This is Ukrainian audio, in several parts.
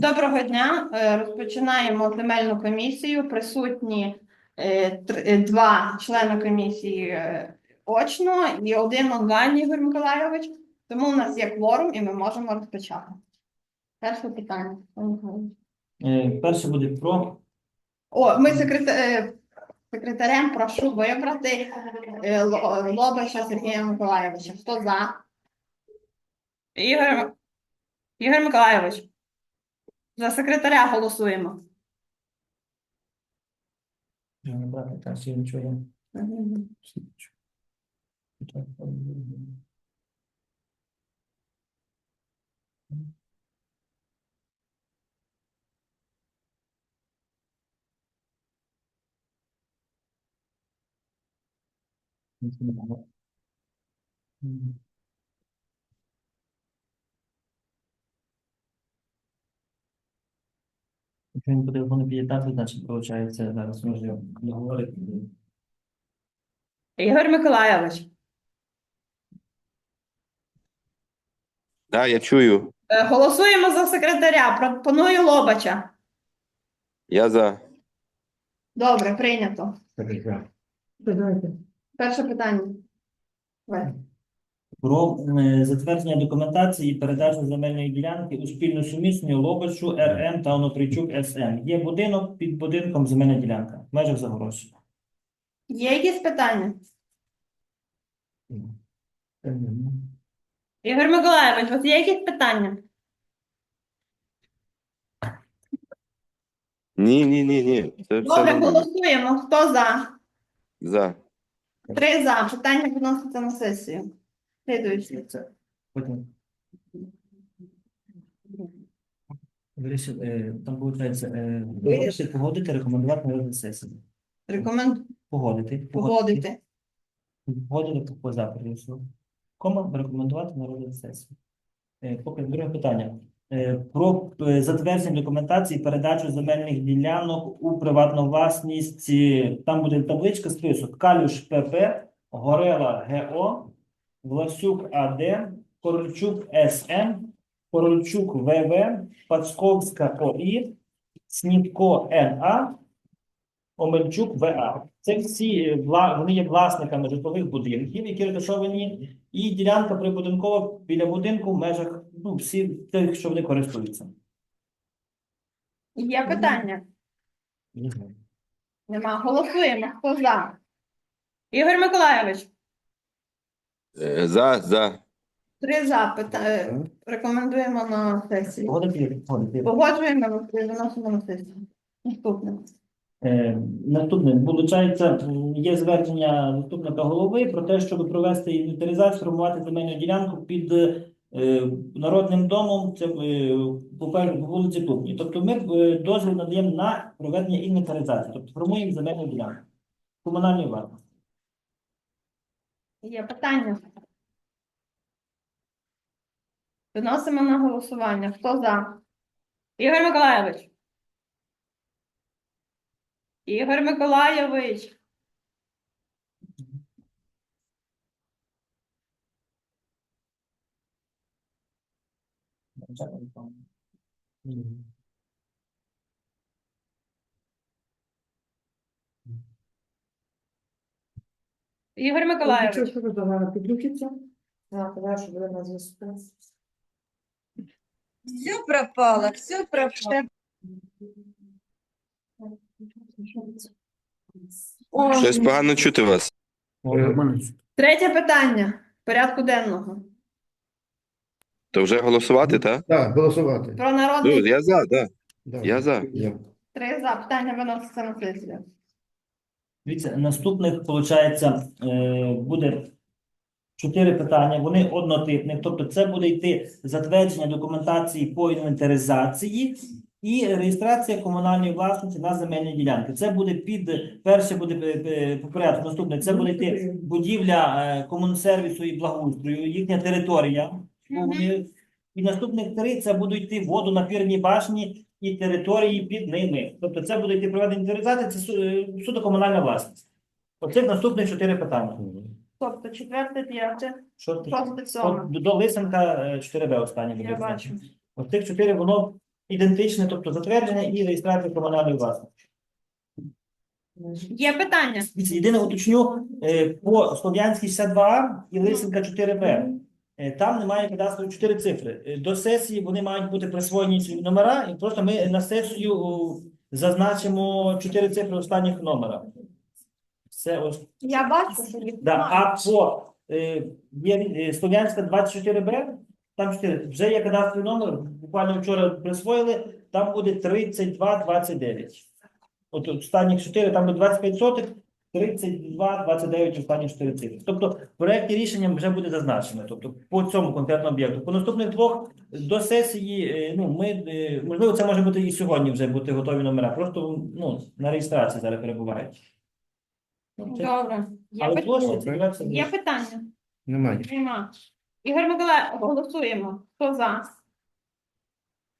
Доброго дня. Е, Розпочинаємо земельну комісію. Присутні е, е, два члени комісії очно і один онлайн Ігор Миколайович. Тому у нас є кворум і ми можемо розпочати. Перше питання. Перше буде про О, ми секрета- е, секретарем прошу вибрати Лобача Сергія Миколайовича. Хто за? Ігор, Ігор Миколайович. За секретаря голосуємо. Я не брати, та всі нічого. Якщо він по телефону під'єднати, значить, виходить, зараз може договорити. Ігор Миколайович. Да, я чую. Е, Голосуємо за секретаря. Пропоную Лобача. Я за. Добре, прийнято. Перше питання. Ви. Про е, затвердження документації і передачу земельної ділянки у спільну сумісну Лобачу РМ та Онопричук СМ. Є будинок під будинком земельна ділянка. В межах Загорожча. Є якісь питання? Ігор Миколайович, у вас є якісь питання? Ні, ні, ні, ні. Це все Добре, нормально. голосуємо. Хто за? За. Три за. Питання відноситься на сесію. Слідуючий. Потім. Вирішив, е, Там виходить, е, вирішив погодити, рекомендувати на розгляд сесії. Рекомендую Погодити. погодити. Погодити по запиту. Кома рекомендувати на розгляд сесії. Е, Поки друге питання. Е, Про е, затвердження документації передачу земельних ділянок у приватну власність. Е, Там буде табличка список Калюш ПП, Горела ГО, Власюк АД, Корольчук СМ, Корольчук ВВ, Пацковська ОІ, Снітко НА, Омельчук ВА. Це всі е, вони є власниками житлових будинків, які розташовані, і ділянка прибудинкова біля будинку в межах ну, всі тих, що вони користуються. Є питання? Нема. Голосуємо. Хто за? Ігор Миколайович. Е, За, за. Три за. Пита... е, Рекомендуємо на сесію. Погодити. Погоджуємо, виносимо на сесію. Наступне. Е, Наступне, м, є звернення заступника голови про те, щоб провести інвентаризацію, формувати земельну ділянку під е, народним домом, це е, по вулиці Тупні. Тобто ми е, дозвіл надаємо на проведення інвентаризації, тобто формуємо земельну ділянку комунальної власності. Є питання? Виносимо на голосування. Хто за? Ігор Миколайович. Ігор Миколайович. Ігор Миколайович. Що ви давали підключиться? Так, давай, щоб ви на зв'язку. Все пропало, все пропало. Щось погано чути вас. Третє питання порядку денного. То вже голосувати, так? Так, голосувати. Про народний я за, так. Да. Я за. Три за. Питання виноситься на сесію. Дивіться, наступних, виходить, буде чотири питання. Вони однотипні. Тобто, це буде йти затвердження документації по інвентаризації і реєстрація комунальної власності на земельні ділянки. Це буде під перше буде е, е, по порядку. Наступне це буде йти будівля е, комунсервісу і благоустрою, їхня територія. І наступних три це будуть йти водонапірні башні і території під ними. Тобто це буде йти проведення інвентаризації, це су- е, суто комунальна власність. Оцих наступних чотири питання. Тобто четверте, п'яте, шосте, сьоме. До Лисенка 4Б останнє буде. Я бачу. От тих чотири воно ідентичне, тобто затвердження і реєстрація комунальної власності. Є питання? Єдине уточню е, по Слов'янській 62А і Лисенка 4Б. Е, Там немає кадастру 4 цифри. Е, До сесії вони мають бути присвоєні ці номера, і просто ми на сесію зазначимо 4 цифри останніх номера. Це ось Я бачу, що Да, а по е, є е, Слов'янська 24Б, там 4, вже є кадастровий номер, буквально вчора присвоїли, там буде 3229. От останніх 4, там буде 25 сотих, 32, 29 останні 4 цифри. Тобто в проєкті рішення вже буде зазначено, тобто по цьому конкретному об'єкту. По наступних двох до сесії, е, ну, ми, е, можливо, це може бути і сьогодні вже бути готові номера, просто ну, на реєстрації зараз перебувають. Ну, це- Добре. Є, Але пит- площа це Є питання? Немає. Нема. Ігор Миколаївич, голосуємо. Хто за?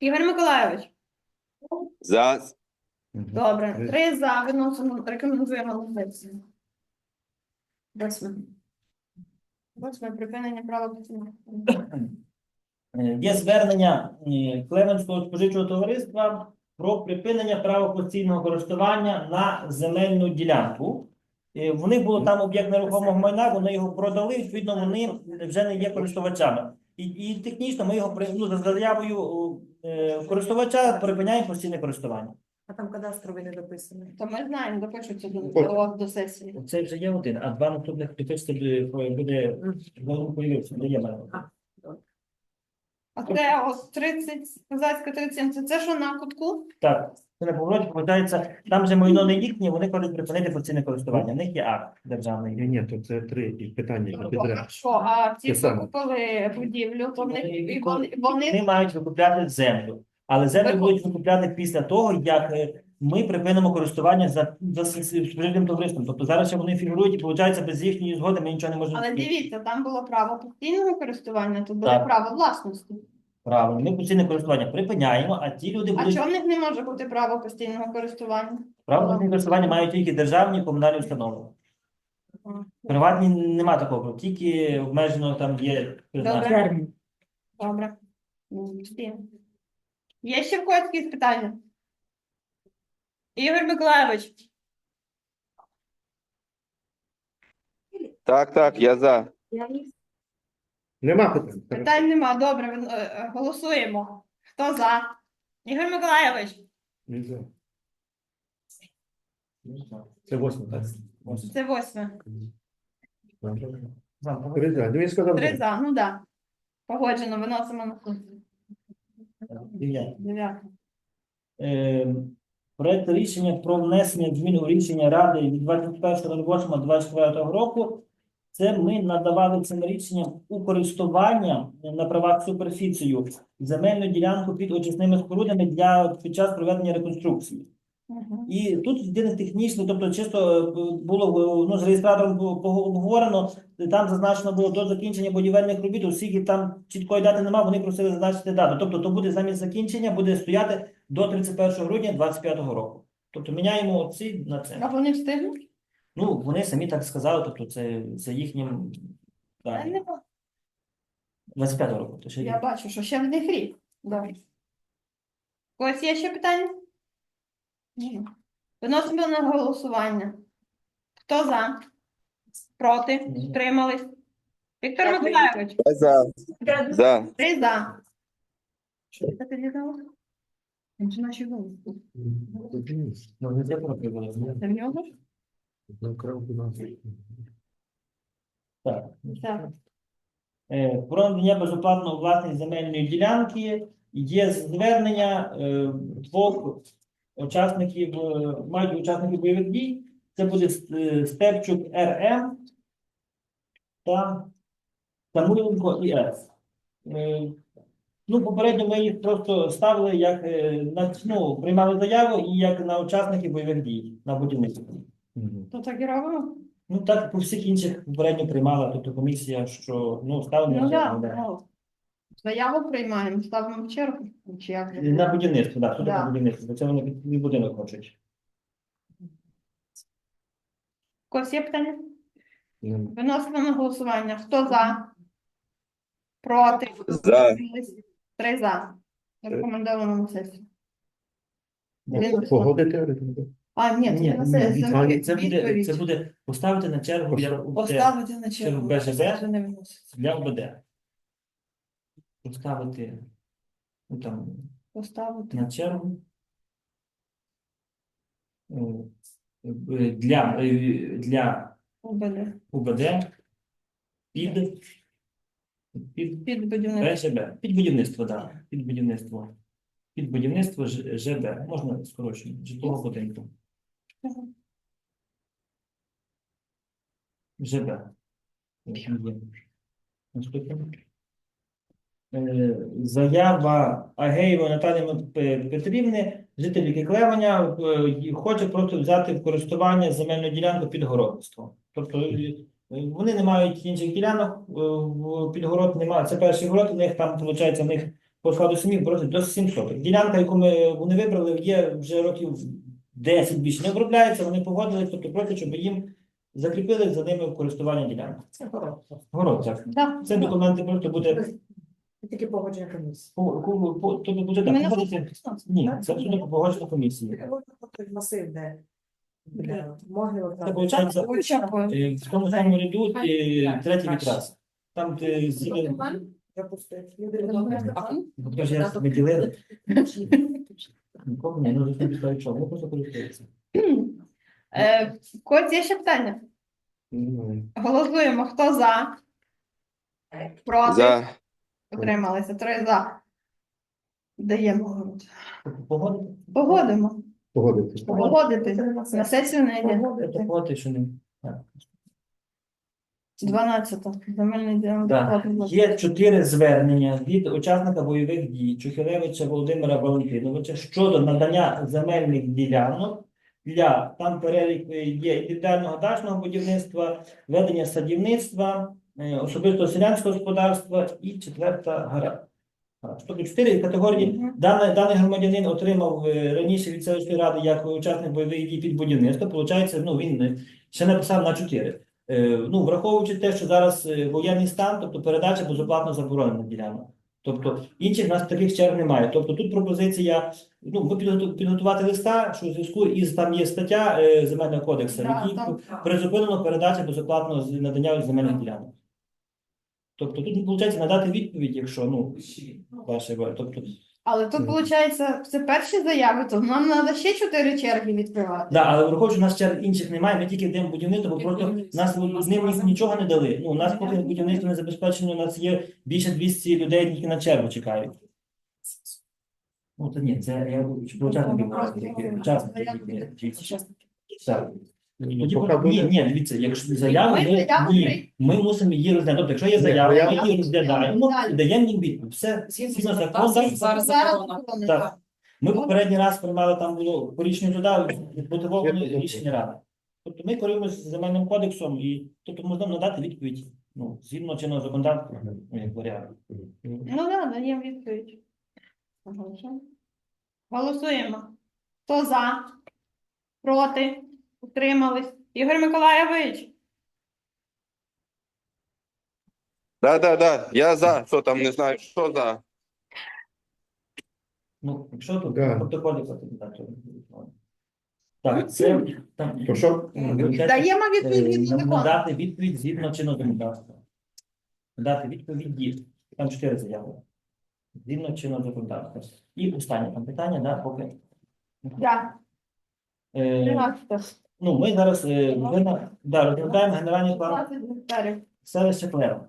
Ігор Миколаївич, За. Добре. Три за, виносимо, рекомендуємо на. Восьме. Восьме припинення права постійного. Е, Є звернення е, Клеменського споживчого товариства про припинення права постійного користування на земельну ділянку. Е, В них було там об'єкт нерухомого майна, вони його продали, відповідно, вони вже не є користувачами. І, і технічно ми його ну, за заявою е, користувача припиняємо постійне користування. А там кадастровий не дописаний. То ми знаємо, допишуться до, От. до, до сесії. Це вже є один, а два наступних підписати буде, буде, появився, де є мене. А це от 30, козацька 37, це, це що на кутку? Так, це на повороті повертається, там же майно не їхнє, вони хочуть припинити постійне користування. В них є акт державний. Ні, ні, то це три і питання і підряд. Що, а ці Те саме. купили будівлю, то вони, Вони- і вони, вони Вони мають викупляти землю, але Викуп. будуть викупляти після того, як е, ми припинимо користування за, за споживним товариством. Тобто зараз ще вони фігурують і виходить, без їхньої згоди ми нічого не можемо. Але зробити. дивіться, там було право постійного користування, тут буде Так. право власності. Правильно, ми постійне користування припиняємо, а ті люди будуть. А чому в них не може бути право постійного користування? право постійне користування мають тільки державні і комунальні установи. Приватні нема такого, тільки обмежено там є призначення. Добре. Добре. Є ще в когось якісь питання? Ігор Миколаївич, Так, так, я за. Нема питань. питань нема. Добре, е, е, голосуємо. Хто за? Ігор Миколаївич, Не за. Це восьме, так? це восьме. Три за. Ну, він сказав. Три за. за, ну так. Да. Погоджено, виносимо на суд. Дев'яте. Дев'яте. Е, Проект рішення про внесення змін у рішення Ради від 21.08.24 року. Це ми надавали цим рішенням у користування на правах суперфіцію земельну ділянку під очисними спорудами для під час проведення реконструкції. І тут єдине технічне, тобто чисто е, було е, ну, з реєстратором обговорено, там зазначено було до закінчення будівельних робіт, оскільки там чіткої дати немає, вони просили зазначити дату. Тобто то буде замість закінчення, буде стояти до 31 грудня 2025 року. Тобто міняємо ці на це. А вони встигнуть? Ну, вони самі так сказали, тобто це за їхнім так, не 25 року. То ще Я рік. бачу, що ще в них рік. Добре. У є ще питання? Ні. Виносимо на голосування. Хто за? Проти? Ні. Утримались? Віктор Я за. За. три за. Що це тоді дало? Він же наші голоси. Ну, не це пропливали. Це в нього? На. Так. Так. Е, Про надання безоплатно власної земельної ділянки є звернення е, двох учасників, мають учасників бойових дій. Це буде е, Степчук РМ та Самойленко ІС. Е, Ну, попередньо ми їх просто ставили як е, на ну, приймали заяву і як на учасників бойових дій на будівництво. То так і робимо? Ну так по всіх інших попередньо приймала, тобто комісія, що ну ставимо Заяву приймаємо, ставимо в чергу. Чи як? на будівництво, так, суди Да. на будівництво, бо це вони під під будинок хочуть. Когось є питання? Виносимо на голосування. Хто за? Проти? За. Три за. Рекомендовано на сесію. Він- Погодити. А, ні, Ні, це на ні, сесію. відповідь. це буде, Відповідь. це буде поставити на чергу для УБД. Поставити на Чергу. БЖБ. Це не виноситься. Для УБД. Поставити ну, там, Поставити. на чергу. Е, е, Для, е, для УБД. УБД під, під Під будівництво. БЖБ. Під будівництво, так. Під будівництво. Під будівництво Ж- ЖБ. Можна скорочено. Житлового будинку. Мгм. ЖБ. Наступне. Е, Заява Агеєва Наталії Петрівни, жителі Киклевання, е, хоче просто взяти в користування земельну ділянку під городництво. Тобто е, вони не мають інших ділянок, підгород немає. Це перший город, у них там, виходить, у них по складу сім'ї просто до 7 соток. Ділянка, яку ми, вони вибрали, є вже років 10 більше не обробляється, вони погодились, тобто просять, щоб їм закріпили за ними в користування ділянки. Це город. Город, так. Да. Це документи просто буде Тільки погодження комісії. по, тобто буде так, Ми погодити. Ні, це абсолютно погоджена комісія. Масив, де де могила. Це виходить е, в тому самому ряду е, третій відраз. Там, де. Бо ж я не ділили, нікого не, ну не чого, ну просто користується. Е, є ще питання? Голосуємо. Хто за? Проти? За. Утрималися. Три за. Даємо город. Погодити? Погодимо. Погодити. Погодити. На сесію не йде. Погодити, що не. Так. 12. Земельний ділянок. Так. Є чотири звернення від учасника бойових дій Чухилевича Володимира Валентиновича щодо надання земельних ділянок для там перелік е, є індивідуального дачного будівництва, ведення садівництва, е, особистого селянського господарства і четверта гара. Тобто чотири категорії. Мгм. Даний, даний громадянин отримав е, раніше від селищної ради як учасник бойових дій під будівництво. Получається, ну він ще написав на чотири. Ну, враховуючи те, що зараз воєнний стан, тобто передача безоплатно заборонена ділянок. Тобто інших нас таких черг немає. Тобто тут пропозиція, ну, ми підготу- підготувати листа, що у зв'язку із там є стаття е, земельного кодексу, в Да, якій призупинено передача безоплатного надання земельних ділянок. Тобто тут виходить надати відповідь, якщо ну ваше тобто Але тут, виходить, це перші заяви, то нам треба ще чотири черги відкривати. Да, але враховуючи, у нас черг інших немає, ми тільки йдемо будівництво, бо просто нас з ним нічого не дали. Ну, у нас поки будівництво не забезпечено, у нас є більше 200 людей, які на чергу чекають. Ну, то ні, це я говорю, учасники. Так. Тоді, поки ні, буде- ні, дивіться, якщо заява, Ми ми, заяву ні, ми мусимо її розглянути. Тобто, якщо є Ні, заява, ми її розглядаємо Далі. і даємо їм відповідь. Все, згідно закону, Зараз Зараз заборонено. Так. Ми попередній раз приймали там було по рішенню туди мотивоване рішення ради. Тобто ми керуємося земельним кодексом і тобто можна надати відповідь ну, згідно чинного законодавства, ну, як варіант. Ну так, даємо відповідь. Голосуємо. Голосуємо. Хто за? Проти? Утримались? Ігор Миколаєвич? Да, да, да. Я за. Що там не знаю, що за. Ну, якщо тут Да. протоколі потрібно, так, то так, це там То що? Даємо відповідь е, від закону. надати відповідь згідно чинного законодавства. Надати відповіді. Там чотири заяви. Згідно чинного законодавства. І останнє там питання, да, поки. Так, Е, 13. Ну, ми зараз е, да, розглядаємо генеральний план 20 гектарів. селища Клева.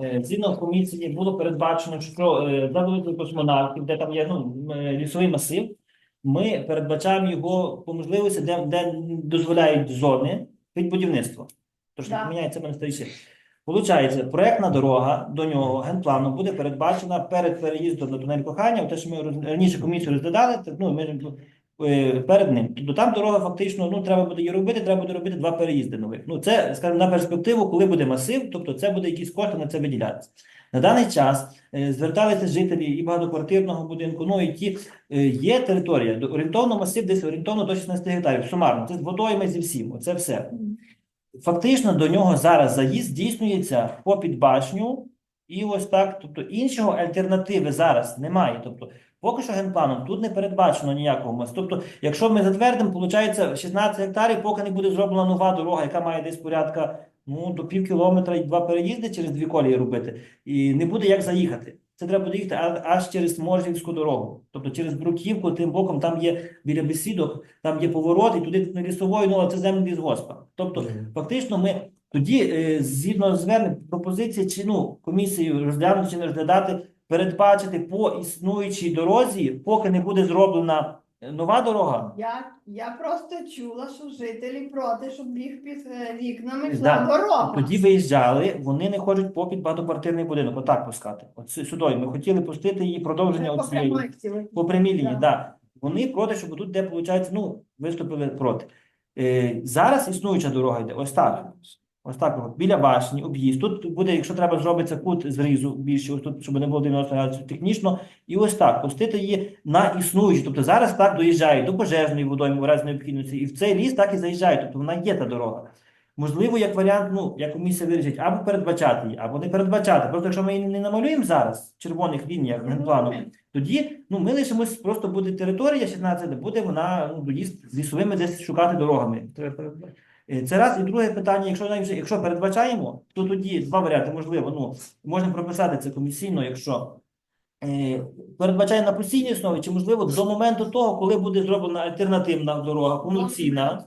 Е, Згідно комісії було передбачено, що е, за великою космонавтів, де там є ну, м, е, лісовий масив, ми передбачаємо його по можливості, де, де дозволяють зони під будівництво. Тож Да. не поміняється мене. Получається, проектна дорога до нього генпланом буде передбачена перед переїздом на тунель кохання. Те, що ми роз- раніше комісію розглядали, це, ну, ми ж, перед ним. Тобто там дорога фактично, ну треба буде її робити, треба буде робити два переїзди нових. Ну це, скажімо, на перспективу, коли буде масив, тобто це буде якісь кошти на це виділятися. На даний час е, зверталися жителі і багатоквартирного будинку, ну і ті е, є територія, орієнтовно масив десь орієнтовно до 16 гектарів, сумарно, це з водойми зі всім, оце все. Фактично до нього зараз заїзд здійснюється по підбашню, і ось так. Тобто іншого альтернативи зараз немає. Тобто Поки що генпланом тут не передбачено ніякого мосту. Тобто, якщо ми затвердимо, виходить 16 гектарів, поки не буде зроблена нова дорога, яка має десь порядка ну, до пів кілометра і два переїзди через дві колії робити, і не буде як заїхати. Це треба буде їхати а- аж через Можгівську дорогу. Тобто через Бруківку, тим боком там є біля бесідок, там є поворот, і туди не лісовою, ну, але це землі лісгоспа. Тобто, фактично, ми тоді, е, згідно звернень, пропозиції чи ну, комісії розглянути чи не розглядати, передбачити по існуючій дорозі, поки не буде зроблена е, нова дорога. Я, я просто чула, що жителі проти, щоб їх під е, вікнами йшла Да. дорога. Тоді виїжджали, вони не хочуть попід багатоквартирний будинок, отак пускати. От сю- сюди. Ми хотіли пустити її продовження По оцієї. хотіли. По прямій лінії, Да. да. Вони проти, щоб тут, де виходить, ну, виступили проти. Е, зараз існуюча дорога йде ось так. Ось так, от, біля башні, об'їзд. Тут буде, якщо треба, зробиться кут зрізу більше, ось тут, щоб не було 90 градусів технічно. І ось так, пустити її на існуючу. Тобто зараз так доїжджають до пожежної водойми в разі необхідності. І в цей ліс так і заїжджають. Тобто вона є та дорога. Можливо, як варіант, ну, як комісія вирішить, або передбачати її, або не передбачати. Просто якщо ми її не намалюємо зараз в червоних лініях генплану, тоді ну, ми лишимось, просто буде територія 16, де буде вона ну, доїзд з лісовими десь шукати дорогами. Е, Це раз. І друге питання, якщо, якщо передбачаємо, то тоді два варіанти можливо. Ну, можна прописати це комісійно, якщо е, передбачає на постійній основі, чи можливо до моменту того, коли буде зроблена альтернативна дорога, повноцінна.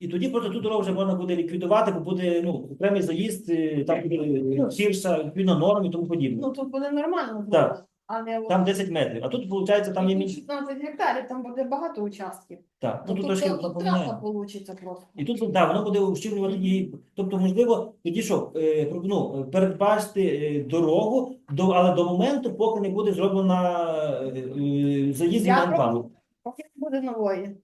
І тоді просто ту дорогу вже можна буде ліквідувати, бо буде ну, окремий заїзд, е, там буде гірша, відповідно норм і тому подібне. Ну тут буде нормально, Так. А не Там 10 метрів. А тут, виходить, там є мінь... 16 гектарів, там буде багато участків. Так, ну тут тут, трошки тут напоминає. траса просто. І тут да, воно буде ущільнювати її. Тобто, можливо, тоді що е, ну, передбачити е, дорогу, до, але до моменту, поки не буде зроблена е, е, заїзд Я на плану. Поки не буде нової.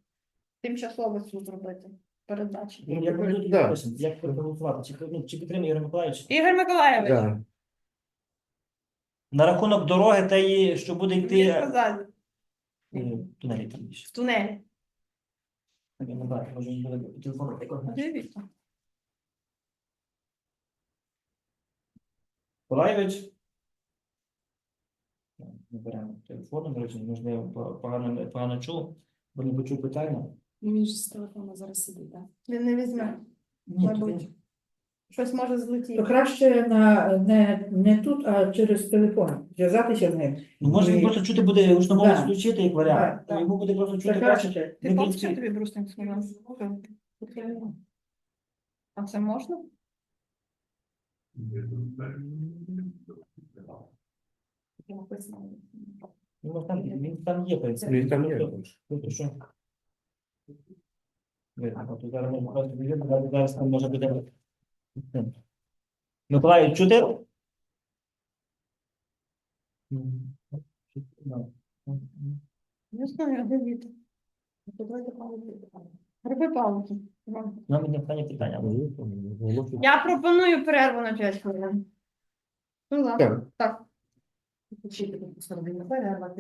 Тимчасовий суд зробити. Передачі. Ну, Як тут Да. як проголосувати, чи, ну, чи підтримує Ігор Миколаївич? Ігор Миколаєвич, Да. На рахунок дороги, теї, що буде ви йти сказали, е, тунелі там більше. в тунелі. Я не бачу, може він буде по телефону. Дивіться. Миколаївич. Не беремо телефону, до речі, можливо, по- погано, погано чув, бо не почув питання. Він ж з телефону зараз сидить, так? Він не візьме. Ні, то Мабуть. Щось може То краще на, не, не тут, а через телефон. Зв'язатися з ним. Ну, може, він просто чути буде гучномовець Да. включити як варіант. Да, да. Йому буде просто Це чути краще. краще. Ти Не кричи. тобі брусник сказав? А це можна? Ну, там, він там є, в принципі. Він там є. Тобто, що? Видно, от зараз ми просто відійдемо, зараз- зараз там може буде. Миколаю, чути? Не знаю, де віти. Роби паузу. Нам не питання питання. Я пропоную перерву на 5 хвилин. Ну, ладно. Так. Так. Почити, перерва.